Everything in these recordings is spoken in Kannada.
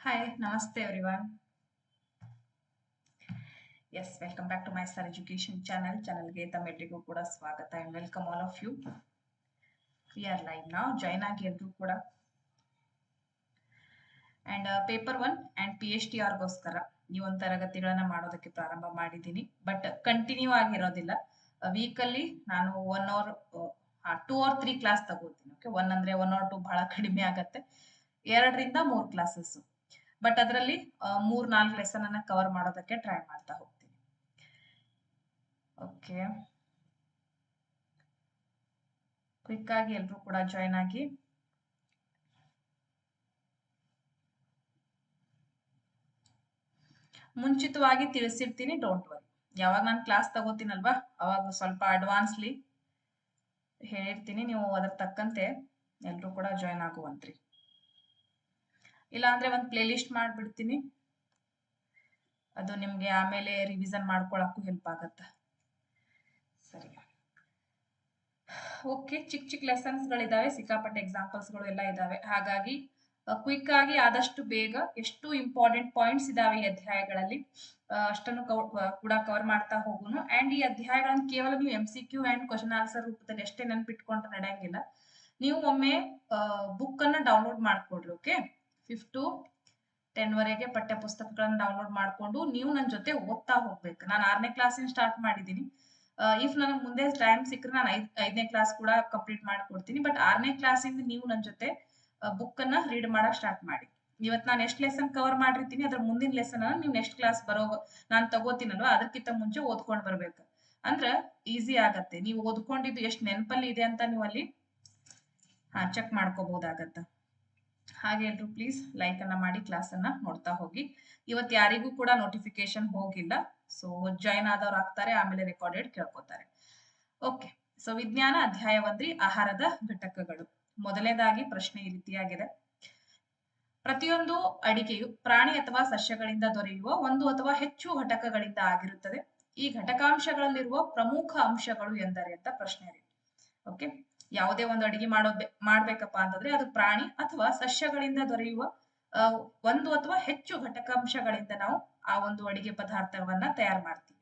Hi, Namaste everyone. Yes, welcome back to my Star Education channel. ಚಾನಲ್ಗೆ ತಮ್ಮೆಲ್ಲರಿಗೂ ಕೂಡ ಸ್ವಾಗತ and welcome all of you We are live now. Join ಆಗಿ ಕೂಡ and paper one and P H T ಆರ್ಗೋಸ್ಕರ ಈ ಒಂದು ಮಾಡೋದಕ್ಕೆ ಪ್ರಾರಂಭ ಮಾಡಿದ್ದೀನಿ ಬಟ್ ಕಂಟಿನ್ಯೂ ಆಗಿರೋದಿಲ್ಲ ವೀಕಲ್ಲಿ ನಾನು one hour two or three class ತಗೋತೀನಿ ಓಕೆ ಒನ್ ಅಂದ್ರೆ ಒನ್ ಆರ್ ಟು ಬಹಳ ಕಡಿಮೆ ಆಗತ್ತೆ ಎರಡರಿಂದ ಮೂರು ಕ್ಲಾಸಸ್ ಬಟ್ ಅದರಲ್ಲಿ ಮೂರ್, ನಾಲ್ಕು ಲೆಸನ್ ಅನ್ನ ಕವರ್ ಮಾಡೋದಕ್ಕೆ ಟ್ರೈ ಮಾಡ್ತಾ ಹೋಗ್ತೀನಿ. ಓಕೆ ಕ್ವಿಕ್ ಆಗಿ ಎಲ್ರೂ ಕೂಡ ಜಾಯ್ನ್ ಆಗಿ. ಮುಂಚಿತವಾಗಿ ತಿಳಿಸಿರ್ತೀನಿ ಡೋಂಟ್ ವರಿ ಯಾವಾಗ ನಾನು ಕ್ಲಾಸ್ ತಗೋತೀನಲ್ವಾ? ಅವಾಗ ಸ್ವಲ್ಪ ಅಡ್ವಾನ್ಸ್ಲಿ ಹೇಳಿರ್ತೀನಿ. ನೀವು ಅದ್ರ ತಕ್ಕಂತೆ ಎಲ್ಲರೂ ಕೂಡ ಜಾಯ್ನ್ ಆಗುವಂತ್ರಿ. ಇಲ್ಲ ಅಂದ್ರೆ ಒಂದು ಪ್ಲೇ ಲಿಸ್ಟ್ ಮಾಡ್ಬಿಡ್ತೀನಿ. ಅದು ನಿಮ್ಗೆ ಆಮೇಲೆ ರಿವಿಸನ್ ಮಾಡ್ಕೊಳಕ್ಕೂ ಹೆಲ್ಪ್ ಆಗತ್ತೆ. ಸರಿ. ಓಕೆ ಚಿಕ್ಕ ಚಿಕ್ಕ ಲೆಸನ್ಸ್ ಗಳಿದಾವೆ ಸಿಕ್ಕಾಪಟ್ಟೆ ಎಕ್ಸಾಂಪಲ್ಸ್ಗಳು ಎಲ್ಲ ಇದಾವೆ. ಹಾಗಾಗಿ ಕ್ವಿಕ್ ಆಗಿ ಆದಷ್ಟು ಬೇಗ ಎಷ್ಟು ಇಂಪಾರ್ಟೆಂಟ್ ಪಾಯಿಂಟ್ಸ್ ಇದಾವೆ ಈ ಅಧ್ಯಾಯಗಳಲ್ಲಿ ಅಷ್ಟನ್ನು ಕೂಡ ಕವರ್ ಮಾಡ್ತಾ ಹೋಗುನು. ಅಂಡ್ ಈ ಅಧ್ಯಾಯಗಳನ್ನು ಕೇವಲ ನೀವು M C Q and question answer ರೂಪದಲ್ಲಿ ಎಷ್ಟೇ ನೆನ್ಪಿಟ್ಕೊಂಡ್ರೆ ನಡೆಯಂಗಿಲ್ಲ. ನೀವು ಒಮ್ಮೆ ಬುಕ್ ಅನ್ನ ಡೌನ್ಲೋಡ್ ಮಾಡ್ಕೊಡ್ರಿ ಓಕೆ ಫಿಫ್ತ್ ಟು ಟೆನ್ ವರೆಗೆ ಪಠ್ಯ ಪುಸ್ತಕಗಳನ್ನ ಡೌನ್ಲೋಡ್ ಮಾಡಿಕೊಂಡು ನೀವು ನನ್ನ ಜೊತೆ ಓದ್ತಾ ಹೋಗ್ಬೇಕು. ನಾನು ಆರನೇ ಕ್ಲಾಸಿಂದ ಸ್ಟಾರ್ಟ್ ಮಾಡಿದ್ದೀನಿ ಇಫ್ ನನಗೆ ಮುಂದೆ ಟೈಮ್ ಸಿಕ್ಕರೆ ನಾನು ಐದ್, ಐದನೇ ಕ್ಲಾಸ್ ಕೂಡ ಕಂಪ್ಲೀಟ್ ಮಾಡಿಕೊಡ್ತೀನಿ. ಬಟ್ ಆರನೇ ಕ್ಲಾಸಿಂದ ನೀವು ನನ್ನ ಜೊತೆ ಬುಕ್ ಅನ್ನ ರೀಡ್ ಮಾಡಕ್ ಸ್ಟಾರ್ಟ್ ಮಾಡಿ. ಇವತ್ತು ನಾನು ಎಷ್ಟು ಲೆಸನ್ ಕವರ್ ಮಾಡಿರ್ತೀನಿ, ಅದ್ರ ಮುಂದಿನ ಲೆಸನ್ ಅನ್ನ ನೀವು ನೆಕ್ಸ್ಟ್ ಕ್ಲಾಸ್ ಬರೋ ನಾನು ತಗೋತೀನಲ್ವಾ? ಅದಕ್ಕಿಂತ ಮುಂಚೆ ಓದ್ಕೊಂಡು ಬರ್ಬೇಕು. ಅಂದ್ರ ಈಸಿ ಆಗತ್ತೆ. ನೀವು ಓದ್ಕೊಂಡಿದ್ದು ಎಷ್ಟು ನೆನಪಲ್ಲಿ ಇದೆ ಅಂತ ನೀವು ಅಲ್ಲಿ, ಹಾ ಚೆಕ್ ಮಾಡ್ಕೋಬಹುದಾಗತ್ತ ಹಾಗೆ ಎಲ್ರು ಪ್ಲೀಸ್ ಲೈಕ್ ಅನ್ನ ಮಾಡಿ ಕ್ಲಾಸ್ ಅನ್ನ ನೋಡ್ತಾ ಹೋಗಿ. ಇವತ್ತು ಯಾರಿಗೂ ಕೂಡ ನೋಟಿಫಿಕೇಶನ್ ಹೋಗಿಲ್ಲ. ಸೊ ಜಾಯಿನ್ ಆದವ್ರು ಆಗ್ತಾರೆ, ಆಮೇಲೆ ರೆಕಾರ್ಡೆಡ್ ಕೇಳ್ಕೊತಾರೆ. ಓಕೆ ಸೊ ವಿಜ್ಞಾನ ಅಧ್ಯಾಯ ಒಂದ್ರಿ, ಆಹಾರದ ಘಟಕಗಳು. ಮೊದಲನೇದಾಗಿ ಪ್ರಶ್ನೆ ಈ ರೀತಿಯಾಗಿದೆ. ಪ್ರತಿಯೊಂದು ಅಡಿಕೆಯು ಪ್ರಾಣಿ ಅಥವಾ ಸಸ್ಯಗಳಿಂದ ದೊರೆಯುವ ಒಂದು ಅಥವಾ ಹೆಚ್ಚು ಘಟಕಗಳಿಂದ ಆಗಿರುತ್ತದೆ. ಈ ಘಟಕಾಂಶಗಳಲ್ಲಿರುವ ಪ್ರಮುಖ ಅಂಶಗಳು ಎಂದರೆ ಅಂತ ಪ್ರಶ್ನೆ ಓಕೆ ಯಾವುದೇ ಒಂದು ಅಡಿಗೆ ಮಾಡೋದ್ ಮಾಡ್ಬೇಕಪ್ಪ ಅಂತಂದ್ರೆ ಅದು ಪ್ರಾಣಿ ಅಥವಾ ಸಸ್ಯಗಳಿಂದ ದೊರೆಯುವ ಒಂದು ಅಥವಾ ಹೆಚ್ಚು ಘಟಕಾಂಶಗಳಿಂದ ನಾವು ಆ ಒಂದು ಅಡಿಗೆ ಪದಾರ್ಥವನ್ನ ತಯಾರು ಮಾಡ್ತೀವಿ.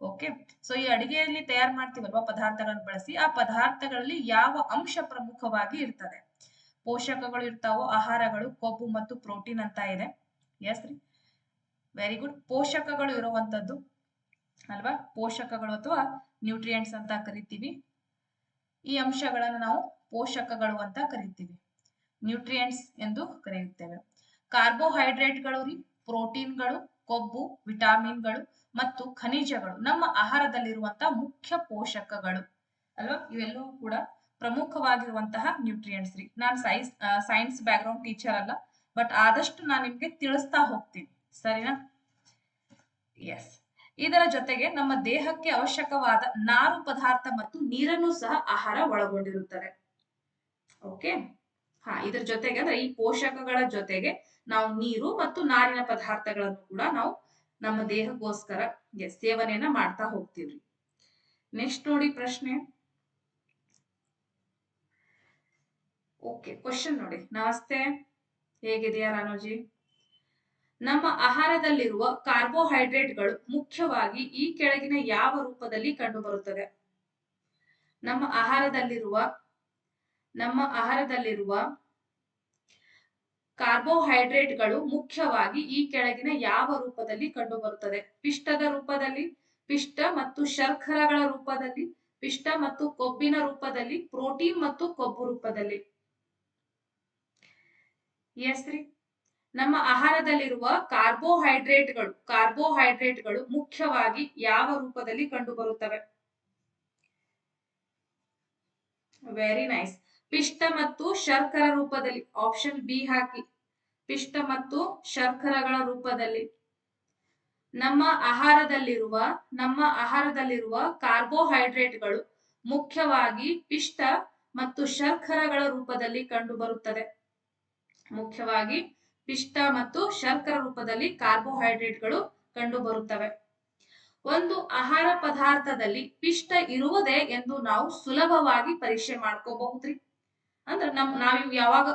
ಓಕೆ ಸೊ ಈ ಅಡಿಗೆಯಲ್ಲಿ ತಯಾರು ಮಾಡ್ತೀವಲ್ವ ಪದಾರ್ಥಗಳನ್ನು ಬಳಸಿ ಆ ಪದಾರ್ಥಗಳಲ್ಲಿ ಯಾವ ಅಂಶ ಪ್ರಮುಖವಾಗಿ ಇರ್ತದೆ? ಪೋಷಕಗಳು ಇರ್ತಾವೋ, ಆಹಾರಗಳು, ಕೊಬ್ಬು ಮತ್ತು ಪ್ರೋಟೀನ್ ಅಂತ ಇದೆ. ಎಸ್ ರೀ? ವೆರಿ ಗುಡ್ ಪೋಷಕಗಳು ಇರುವಂತದ್ದು ಅಲ್ವಾ? ಪೋಷಕಗಳು ಅಥವಾ ನ್ಯೂಟ್ರಿಯೆಂಟ್ಸ್ ಅಂತ ಕರಿತೀವಿ. ಈ ಅಂಶಗಳನ್ನು ನಾವು ಪೋಷಕಗಳು ಅಂತ ಕರೀತೀವಿ. ನ್ಯೂಟ್ರಿಯೆಂಟ್ಸ್ ಎಂದು ಕರೆಯುತ್ತೇವೆ. ಕಾರ್ಬೋಹೈಡ್ರೇಟ್ಗಳು ರೀ, ಪ್ರೋಟೀನ್ಗಳು, ಕೊಬ್ಬು, ವಿಟಾಮಿನ್ಗಳು ಮತ್ತು ಖನಿಜಗಳು ನಮ್ಮ ಆಹಾರದಲ್ಲಿರುವಂತಹ ಮುಖ್ಯ ಪೋಷಕಗಳು. ಅಲ್ವಾ? ಇವೆಲ್ಲವೂ ಕೂಡ ಪ್ರಮುಖವಾಗಿರುವಂತಹ ನ್ಯೂಟ್ರಿಯೆಂಟ್ಸ್ ರೀ. ನಾನು science science background teacher ಅಲ್ಲ ಬಟ್ ಆದಷ್ಟು ನಾನು ನಿಮ್ಗೆ ತಿಳಿಸ್ತಾ ಹೋಗ್ತೀನಿ. ಸರಿನಾ? ಎಸ್ ಇದರ ಜೊತೆಗೆ ನಮ್ಮ ದೇಹಕ್ಕೆ ಅವಶ್ಯಕವಾದ ನಾರು ಪದಾರ್ಥ ಮತ್ತು ನೀರನ್ನು ಸಹ ಆಹಾರ ಒಳಗೊಂಡಿರುತ್ತದೆ. ಓಕೆ ಹಾ, ಇದ್ರ ಜೊತೆಗೆ ಅಂದ್ರೆ ಈ ಪೋಷಕಗಳ ಜೊತೆಗೆ ನಾವು ನೀರು ಮತ್ತು ನಾರಿನ ಪದಾರ್ಥಗಳನ್ನು ಕೂಡ ನಾವು ನಮ್ಮ ದೇಹಕ್ಕೋಸ್ಕರ ಸೇವನೆಯನ್ನ ಮಾಡ್ತಾ ಹೋಗ್ತೀವ್ರಿ. ನೆಕ್ಸ್ಟ್ ನೋಡಿ ಪ್ರಶ್ನೆ. ಓಕೆ ಕ್ವಶನ್ ನೋಡಿ. ನಮಸ್ತೆ. ಹೇಗಿದೆಯಾ ರಾನೋಜಿ ನಮ್ಮ ಆಹಾರದಲ್ಲಿರುವ ಕಾರ್ಬೋಹೈಡ್ರೇಟ್ಗಳು ಮುಖ್ಯವಾಗಿ ಈ ಕೆಳಗಿನ ಯಾವ ರೂಪದಲ್ಲಿ ಕಂಡುಬರುತ್ತದೆ ನಮ್ಮ ಆಹಾರದಲ್ಲಿರುವ ನಮ್ಮ ಆಹಾರದಲ್ಲಿರುವ ಕಾರ್ಬೋಹೈಡ್ರೇಟ್ಗಳು ಮುಖ್ಯವಾಗಿ ಈ ಕೆಳಗಿನ ಯಾವ ರೂಪದಲ್ಲಿ ಕಂಡುಬರುತ್ತದೆ ಪಿಷ್ಟದ ರೂಪದಲ್ಲಿ, ಪಿಷ್ಟ ಮತ್ತು ಶರ್ಕರಗಳ ರೂಪದಲ್ಲಿ, ಪಿಷ್ಟ ಮತ್ತು ಕೊಬ್ಬಿನ ರೂಪದಲ್ಲಿ, ಪ್ರೋಟೀನ್ ಮತ್ತು ಕೊಬ್ಬು ರೂಪದಲ್ಲಿ. ಎಸ್ ರೀ. ನಮ್ಮ ಆಹಾರದಲ್ಲಿರುವ ಕಾರ್ಬೋಹೈಡ್ರೇಟ್ಗಳು ಕಾರ್ಬೋಹೈಡ್ರೇಟ್ಗಳು ಮುಖ್ಯವಾಗಿ ಯಾವ ರೂಪದಲ್ಲಿ ಕಂಡುಬರುತ್ತವೆ? ವೆರಿ ನೈಸ್ ಪಿಷ್ಟ ಮತ್ತು ಶರ್ಕರ ರೂಪದಲ್ಲಿ ಆಪ್ಷನ್ ಬಿ ಹಾಕಿ. ಪಿಷ್ಟ ಮತ್ತು ಶರ್ಕರಗಳ ರೂಪದಲ್ಲಿ. ನಮ್ಮ ಆಹಾರದಲ್ಲಿರುವ ನಮ್ಮ ಆಹಾರದಲ್ಲಿರುವ ಕಾರ್ಬೋಹೈಡ್ರೇಟ್ಗಳು ಮುಖ್ಯವಾಗಿ ಪಿಷ್ಟ ಮತ್ತು ಶರ್ಕರಗಳ ರೂಪದಲ್ಲಿ ಕಂಡುಬರುತ್ತದೆ. ಮುಖ್ಯವಾಗಿ ಪಿಷ್ಟ ಮತ್ತು ಶರ್ಕರ ರೂಪದಲ್ಲಿ ಕಾರ್ಬೋಹೈಡ್ರೇಟ್ಗಳು ಕಂಡು ಬರುತ್ತವೆ ಒಂದು ಆಹಾರ ಪದಾರ್ಥದಲ್ಲಿ ಪಿಷ್ಟ ಇರುವುದೇ ಎಂದು ನಾವು ಸುಲಭವಾಗಿ ಪರೀಕ್ಷೆ ಮಾಡ್ಕೋಬಹುದ್ರಿ? ಅಂದ್ರೆ ನಮ್ ನಾವ್ ಯಾವಾಗ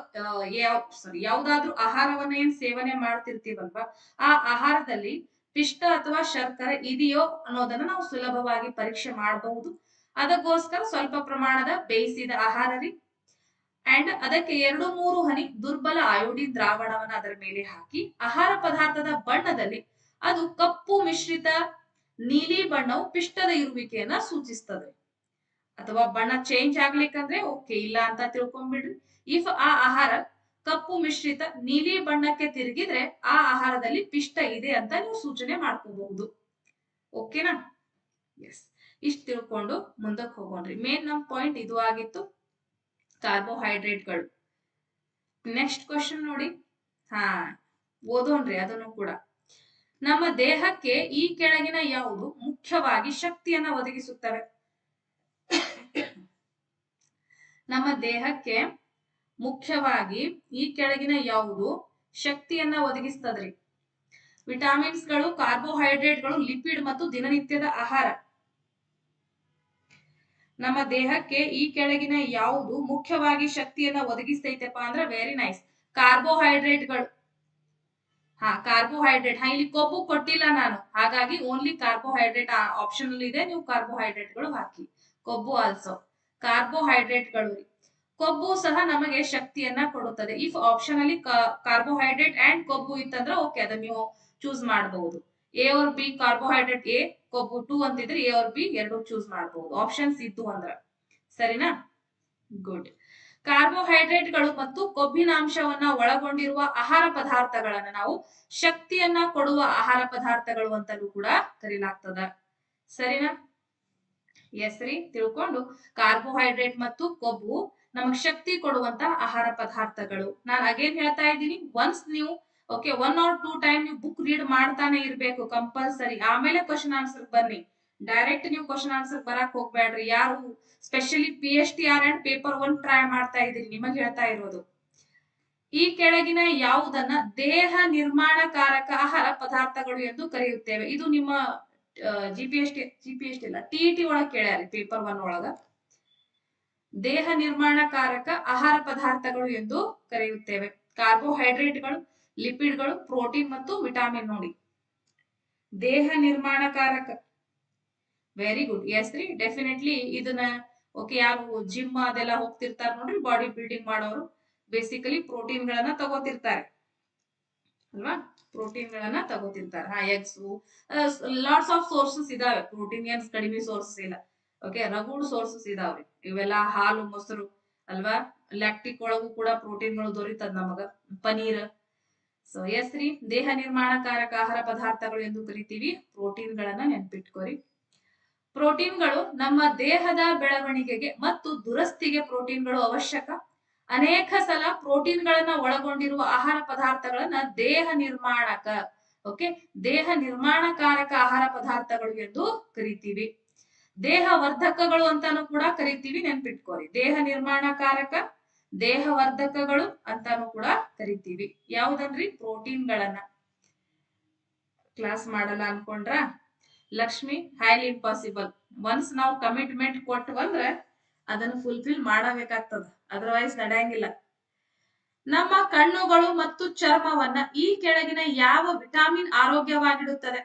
ಸಾರಿ ಯಾವ್ದಾದ್ರು ಆಹಾರವನ್ನ ಏನ್ ಸೇವನೆ ಮಾಡ್ತಿರ್ತೀವಲ್ವಾ, ಆ ಆಹಾರದಲ್ಲಿ ಪಿಷ್ಟ ಅಥವಾ ಶರ್ಕರ ಇದೆಯೋ ಅನ್ನೋದನ್ನ ನಾವು ಸುಲಭವಾಗಿ ಪರೀಕ್ಷೆ ಮಾಡಬಹುದು. ಅದಕ್ಕೋಸ್ಕರ ಸ್ವಲ್ಪ ಪ್ರಮಾಣದ ಬೇಯಿಸಿದ ಆಹಾರ ರೀ. ಅಂಡ್ ಅದಕ್ಕೆ ಎರಡು ಮೂರು ಹನಿ ದುರ್ಬಲ ಅಯೋಡಿನ್ ದ್ರಾವಣವನ್ನು ಅದರ ಮೇಲೆ ಹಾಕಿ ಆಹಾರ ಪದಾರ್ಥದ ಬಣ್ಣದಲ್ಲಿ ಅದು ಕಪ್ಪು ಮಿಶ್ರಿತ ನೀಲಿ ಬಣ್ಣವು ಪಿಷ್ಟದ ಇರುವಿಕೆಯನ್ನ ಸೂಚಿಸ್ತದೆ. ಅಥವಾ ಬಣ್ಣ ಚೇಂಜ್ ಆಗ್ಲಿಕ್ಕಂದ್ರೆ ಓಕೆ ಇಲ್ಲ ಅಂತ ತಿಳ್ಕೊಂಡ್ಬಿಡ್ರಿ ಇಫ್ ಆ ಆಹಾರ ಕಪ್ಪು ಮಿಶ್ರಿತ ನೀಲಿ ಬಣ್ಣಕ್ಕೆ ತಿರುಗಿದ್ರೆ ಆ ಆಹಾರದಲ್ಲಿ ಪಿಷ್ಟ ಇದೆ ಅಂತ ನೀವು ಸೂಚನೆ ಮಾಡ್ಕೋಬಹುದು. ಓಕೆನಾ ಎಸ್ ಇಷ್ಟು ತಿಳ್ಕೊಂಡು ಮುಂದಕ್ಕೆ ಹೋಗೋಣ್ರಿ. ಮೇನ್ ನಮ್ ಪಾಯಿಂಟ್ ಇದು ಆಗಿತ್ತು. ಕಾರ್ಬೋಹೈಡ್ರೇಟ್ಗಳು. ನೆಕ್ಸ್ಟ್ ಕ್ವಶನ್ ನೋಡಿ. ಹಾ ಓದೋಣ್ರಿ ಅದನ್ನು ಕೂಡ. ನಮ್ಮ ದೇಹಕ್ಕೆ ಈ ಕೆಳಗಿನ ಯಾವುದು ಮುಖ್ಯವಾಗಿ ಶಕ್ತಿಯನ್ನ ಒದಗಿಸುತ್ತವೆ? ನಮ್ಮ ದೇಹಕ್ಕೆ ಮುಖ್ಯವಾಗಿ ಈ ಕೆಳಗಿನ ಯಾವುದು ಶಕ್ತಿಯನ್ನ ಒದಗಿಸ್ತದ್ರಿ ವಿಟಾಮಿನ್ಸ್ಗಳು ಕಾರ್ಬೋಹೈಡ್ರೇಟ್ಗಳು ಲಿಪಿಡ್ ಮತ್ತು ದಿನನಿತ್ಯದ ಆಹಾರ. ನಮ್ಮ ದೇಹಕ್ಕೆ ಈ ಕೆಳಗಿನ ಯಾವುದು ಮುಖ್ಯವಾಗಿ ಶಕ್ತಿಯನ್ನ ಒದಗಿಸ್ತೈತಪ್ಪ ಅಂದ್ರೆ ವೆರಿ ನೈಸ್ ಕಾರ್ಬೋಹೈಡ್ರೇಟ್ಗಳು. ಹಾ, ಕಾರ್ಬೋಹೈಡ್ರೇಟ್. ಹಾ, ಇಲ್ಲಿ ಕೊಬ್ಬು ಕೊಟ್ಟಿಲ್ಲ ನಾನು. ಹಾಗಾಗಿ ಓನ್ಲಿ ಕಾರ್ಬೋಹೈಡ್ರೇಟ್ ಆಪ್ಷನ್ ಅಲ್ಲಿ ಇದೆ. ನೀವು ಕಾರ್ಬೋಹೈಡ್ರೇಟ್ಗಳು ಹಾಕಿ. ಕೊಬ್ಬು ಆಲ್ಸೋ ಕಾರ್ಬೋಹೈಡ್ರೇಟ್ಗಳು. ಕೊಬ್ಬು ಸಹ ನಮಗೆ ಶಕ್ತಿಯನ್ನ ಕೊಡುತ್ತದೆ. ಇಫ್ ಆಪ್ಷನ್ ಅಲ್ಲಿ ಕಾರ್ಬೋಹೈಡ್ರೇಟ್ ಅಂಡ್ ಕೊಬ್ಬು ಇತ್ತಂದ್ರೆ ಓಕೆ ಅದನ್ನ ನೀವು ಚೂಸ್ ಮಾಡಬಹುದು A or B carbohydrate A ಕೊಬ್ಬು ಟೂ ಅಂತಿದ್ರೆ ಎ ಆರ್ ಬಿ ಎರಡು ಚೂಸ್ ಮಾಡಬಹುದು ಆಪ್ಷನ್ಸ್ ಇದ್ದು ಅಂದ್ರ. ಸರಿನಾ? ಗುಡ್ ಕಾರ್ಬೋಹೈಡ್ರೇಟ್ಗಳು ಮತ್ತು ಕೊಬ್ಬಿನಾಂಶವನ್ನ ಒಳಗೊಂಡಿರುವ ಆಹಾರ ಪದಾರ್ಥಗಳನ್ನ ನಾವು ಶಕ್ತಿಯನ್ನ ಕೊಡುವ ಆಹಾರ ಪದಾರ್ಥಗಳು ಅಂತಲೂ ಕೂಡ ಕರೀಲಾಗ್ತದ. ಸರಿನಾ? ಎಸ್ ರೀ, ತಿಳ್ಕೊಂಡು. ಕಾರ್ಬೋಹೈಡ್ರೇಟ್ ಮತ್ತು ಕೊಬ್ಬು ನಮಗ್ ಶಕ್ತಿ ಕೊಡುವಂತ ಆಹಾರ ಪದಾರ್ಥಗಳು. ನಾನು ಅಗೇನ್ ಹೇಳ್ತಾ ಇದ್ದೀನಿ ಒನ್ಸ್ ನೀವು okay one or two time ನೀವು ಬುಕ್ ರೀಡ್ ಮಾಡ್ತಾನೆ ಇರ್ಬೇಕು ಕಂಪಲ್ಸರಿ ಆಮೇಲೆ ಕ್ವಶನ್ ಆನ್ಸರ್ ಬನ್ನಿ. ಡೈರೆಕ್ಟ್ ನೀವು ಕ್ವಶನ್ ಆನ್ಸರ್ ಬರಕ್ ಹೋಗ್ಬೇಡ್ರಿ ಯಾರು? Specially P H T R and paper one try ಮಾಡ್ತಾ ಇದ್ದೀರಿ ನಿಮಗೆ ಹೇಳ್ತಾ ಇರೋದು. ಈ ಕೆಳಗಿನ ಯಾವುದನ್ನ ದೇಹ ನಿರ್ಮಾಣಕಾರಕ ಆಹಾರ ಪದಾರ್ಥಗಳು ಎಂದು ಕರೆಯುತ್ತೇವೆ. ಇದು ನಿಮ್ಮ G P S T G S T T T ಒಳಗ ಕೇಳ್ಯಾರಿ ಪೇಪರ್ ಒನ್ ಒಳಗ. ದೇಹ ನಿರ್ಮಾಣಕಾರಕ ಆಹಾರ ಪದಾರ್ಥಗಳು ಎಂದು ಕರೆಯುತ್ತೇವೆ. ಕಾರ್ಬೋಹೈಡ್ರೇಟ್ಗಳು ಲಿಪಿಡ್ಗಳು, ಪ್ರೋಟೀನ್ ಮತ್ತು ವಿಟಾಮಿನ್ ನೋಡಿ. ದೇಹ ನಿರ್ಮಾಣಕಾರಕ. ವೆರಿ ಗುಡ್ ಎಸ್ ರೀ. ಡೆಫಿನೆಟ್ಲಿ ಇದನ್ನ ಓಕೆ ಯಾರು ಜಿಮ್ ಅದೆಲ್ಲ ಹೋಗ್ತಿರ್ತಾರ ನೋಡ್ರಿ ಬಾಡಿ ಬಿಲ್ಡಿಂಗ್ ಮಾಡೋರು. ಬೇಸಿಕಲಿ ಪ್ರೋಟೀನ್ ಗಳನ್ನ ತಗೋತಿರ್ತಾರೆ. ಅಲ್ವಾ? ಪ್ರೋಟೀನ್ ಗಳನ್ನ ತಗೋತಿರ್ತಾರೆ. ಹಾ ಎಗ್ಸ್ ಲಾಟ್ಸ್ ಆಫ್ ಸೋರ್ಸಸ್ ಇದಾವೆ. ಪ್ರೋಟೀನ್ ಏನ್ಸ್ ಕಡಿಮೆ ಸೋರ್ಸಸ್ ಇಲ್ಲ. ಓಕೆ ರಗುಡ್ ಸೋರ್ಸಸ್ ಇದಾವ್ರಿ ಇವೆಲ್ಲ ಹಾಲು, ಮೊಸರು, ಅಲ್ವಾ? ಲ್ಯಾಕ್ಟಿಕ್ ಒಳಗೂ ಕೂಡ ಪ್ರೋಟೀನ್ಗಳು ದೊರೀತದ ನಮಗ. ಪನೀರ್ ಸೊ ಎಸ್ ರೀ ದೇಹ ನಿರ್ಮಾಣಕಾರಕ ಆಹಾರ ಪದಾರ್ಥಗಳು ಎಂದು ಕರಿತೀವಿ. ಪ್ರೋಟೀನ್ ಗಳನ್ನ ನೆನ್ಪಿಟ್ಕೋರಿ. ಪ್ರೋಟೀನ್ಗಳು ನಮ್ಮ ದೇಹದ ಬೆಳವಣಿಗೆಗೆ ಮತ್ತು ದುರಸ್ತಿಗೆ ಪ್ರೋಟೀನ್ಗಳು ಅವಶ್ಯಕ. ಅನೇಕ ಸಲ ಪ್ರೋಟೀನ್ಗಳನ್ನ ಒಳಗೊಂಡಿರುವ ಆಹಾರ ಪದಾರ್ಥಗಳನ್ನ ದೇಹ ನಿರ್ಮಾಣಕ, ಓಕೆ? ದೇಹ ನಿರ್ಮಾಣಕಾರಕ ಆಹಾರ ಪದಾರ್ಥಗಳು ಎಂದು ಕರಿತೀವಿ. ದೇಹ ವರ್ಧಕಗಳು ಅಂತಾನು ಕೂಡ ಕರಿತೀವಿ, ನೆನ್ಪಿಟ್ಕೋರಿ. ದೇಹ ನಿರ್ಮಾಣಕಾರಕ ದೇಹ ವರ್ಧಕಗಳು ಅಂತಾನು ಕೂಡ ಕರಿತೀವಿ. ಯಾವ್ದನ್ರಿ ಪ್ರೋಟೀನ್ಗಳನ್ನ. ಕ್ಲಾಸ್ ಮಾಡಲ್ಲ ಅನ್ಕೊಂಡ್ರ? ಲಕ್ಷ್ಮಿ ಹೈಲಿ ಇಂಪಾಸಿಬಲ್ ಒನ್ಸ್ ನಾವು ಕಮಿಟ್ಮೆಂಟ್ ಕೊಟ್ಟವಂದ್ರೆ ಅದನ್ನ ಫುಲ್ಫಿಲ್ ಮಾಡಬೇಕಾಗ್ತದ. ಅದರ್ವೈಸ್ ನಡೆಯಂಗಿಲ್ಲ. ನಮ್ಮ ಕಣ್ಣುಗಳು ಮತ್ತು ಚರ್ಮವನ್ನ ಈ ಕೆಳಗಿನ ಯಾವ ವಿಟಾಮಿನ್ ಆರೋಗ್ಯವಾಗಿಡುತ್ತದೆ?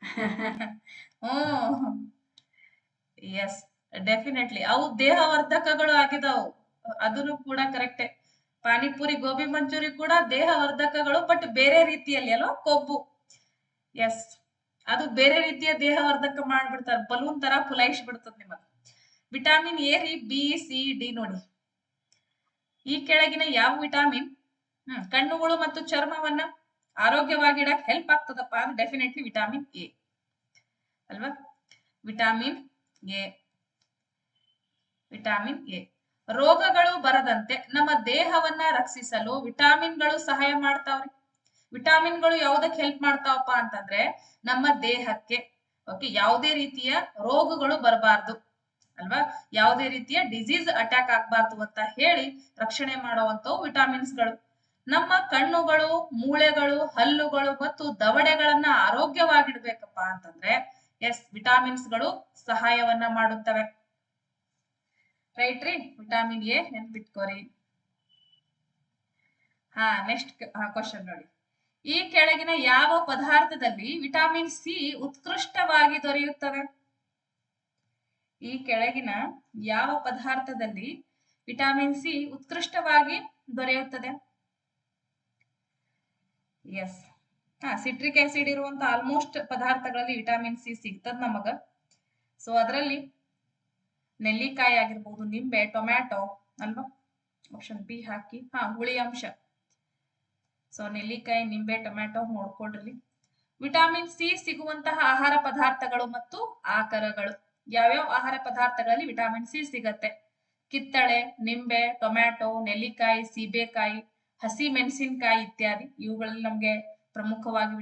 ಹ್ಮ್. ಎಸ್ ಡೆಫಿನೆಟ್ಲಿ ಅವು ದೇಹವರ್ಧಕಗಳು ಆಗಿದಾವು. ಅದನ್ನು ಕೂಡ ಕರೆಕ್ಟೇ ಪಾನಿಪುರಿ, ಗೋಬಿ ಮಂಚೂರಿ ಕೂಡ ದೇಹವರ್ಧಕಗಳು ಬಟ್ ಬೇರೆ ರೀತಿಯಲ್ಲಿ ಅಲ್ವಾ? ಕೊಬ್ಬು. ಎಸ್ ಅದು ಬೇರೆ ರೀತಿಯ ದೇಹವರ್ಧಕ ಮಾಡ್ಬಿಡ್ತಾರೆ. ಬಲೂನ್ ತರ ಫುಲೈಶ್ ಬಿಡ್ತದೆ ನಿಮಗ. ವಿಟಾಮಿನ್ ಎ ರೀ ಬಿ ಸಿ ಡಿ ನೋಡಿ. ಈ ಕೆಳಗಿನ ಯಾವ ವಿಟಾಮಿನ್ ಹ್ಮ್, ಕಣ್ಣುಗಳು ಮತ್ತು ಚರ್ಮವನ್ನ ಆರೋಗ್ಯವಾಗಿಡಕ್ ಹೆಲ್ಪ್ ಆಗ್ತದಪ್ಪ ಅಂದ್ರೆ ಡೆಫಿನೆಟ್ಲಿ ವಿಟಾಮಿನ್ ಎ ಅಲ್ವಾ? Vitamin A vitamin A. ರೋಗಗಳು ಬರದಂತೆ ನಮ್ಮ ದೇಹವನ್ನ ರಕ್ಷಿಸಲು ವಿಟಾಮಿನ್ಗಳು ಸಹಾಯ ಮಾಡ್ತಾವ್ರಿ. ವಿಟಾಮಿನ್ಗಳು ಯಾವ್ದಕ್ ಹೆಲ್ಪ್ ಮಾಡ್ತಾವಪ್ಪ ಅಂತಂದ್ರೆ ನಮ್ಮ ದೇಹಕ್ಕೆ ಓಕೆ ಯಾವುದೇ ರೀತಿಯ ರೋಗಗಳು ಬರಬಾರ್ದು, ಅಲ್ವಾ? ಯಾವುದೇ ರೀತಿಯ ಡಿಸೀಸ್ ಅಟ್ಯಾಕ್ ಆಗ್ಬಾರ್ದು ಅಂತ ಹೇಳಿ ರಕ್ಷಣೆ ಮಾಡುವಂತವು ವಿಟಾಮಿನ್ಸ್ಗಳು. ನಮ್ಮ ಕಣ್ಣುಗಳು, ಮೂಳೆಗಳು, ಹಲ್ಲುಗಳು ಮತ್ತು ದವಡೆಗಳನ್ನ ಆರೋಗ್ಯವಾಗಿಡ್ಬೇಕಪ್ಪ ಅಂತಂದ್ರೆ ಎಸ್ ವಿಟಾಮಿನ್ಸ್ಗಳು ಸಹಾಯವನ್ನ ಮಾಡುತ್ತವೆ. ರೈಟ್ ರೀ? ವಿಟಾಮಿನ್ ಎ ನೆನ್ಪಿಟ್ಕೋರಿ ಹಾ ನೆಕ್ಸ್ಟ್ ಕ್ವಶನ್ ನೋಡಿ. ಈ ಕೆಳಗಿನ ಯಾವ ಪದಾರ್ಥದಲ್ಲಿ ವಿಟಾಮಿನ್ ಸಿ ಉತ್ಕೃಷ್ಟವಾಗಿ ದೊರೆಯುತ್ತದೆ? ಈ ಕೆಳಗಿನ ಯಾವ ಪದಾರ್ಥದಲ್ಲಿ ವಿಟಾಮಿನ್ ಸಿ ಉತ್ಕೃಷ್ಟವಾಗಿ ದೊರೆಯುತ್ತದೆ? ಎಸ್ ಹಾ ಸಿಟ್ರಿಕ್ ಆಸಿಡ್ ಇರುವಂತ ಆಲ್ಮೋಸ್ಟ್ ಪದಾರ್ಥಗಳಲ್ಲಿ ವಿಟಾಮಿನ್ ಸಿ ಸಿಗ್ತದ ನಮಗ. ಸೊ ಅದರಲ್ಲಿ ನೆಲ್ಲಿಕಾಯಿ ಆಗಿರ್ಬೋದು, ನಿಂಬೆ, ಟೊಮ್ಯಾಟೊ ಅಲ್ವಾ? ಆಪ್ಷನ್ ಬಿ ಹಾಕಿ. ಹಾ, ಹುಳಿ ಅಂಶ. ಸೊ ನೆಲ್ಲಿಕಾಯಿ, ನಿಂಬೆ, ಟೊಮ್ಯಾಟೊ ನೋಡ್ಕೊಳ್ರಿ ವಿಟಮಿನ್ ಸಿ ಸಿಗುವಂತಹ ಆಹಾರ ಪದಾರ್ಥಗಳು ಮತ್ತು ಆಕರಗಳು. ಯಾವ್ಯಾವ ಆಹಾರ ಪದಾರ್ಥಗಳಲ್ಲಿ ವಿಟಮಿನ್ ಸಿ ಸಿಗತ್ತೆ? ಕಿತ್ತಳೆ, ನಿಂಬೆ, ಟೊಮ್ಯಾಟೊ, ನೆಲ್ಲಿಕಾಯಿ, ಸೀಬೆಕಾಯಿ, ಹಸಿ ಮೆಣಸಿನಕಾಯಿ ಇತ್ಯಾದಿ. ಇವುಗಳಲ್ಲಿ ನಮ್ಗೆ ಪ್ರಮುಖವಾಗಿ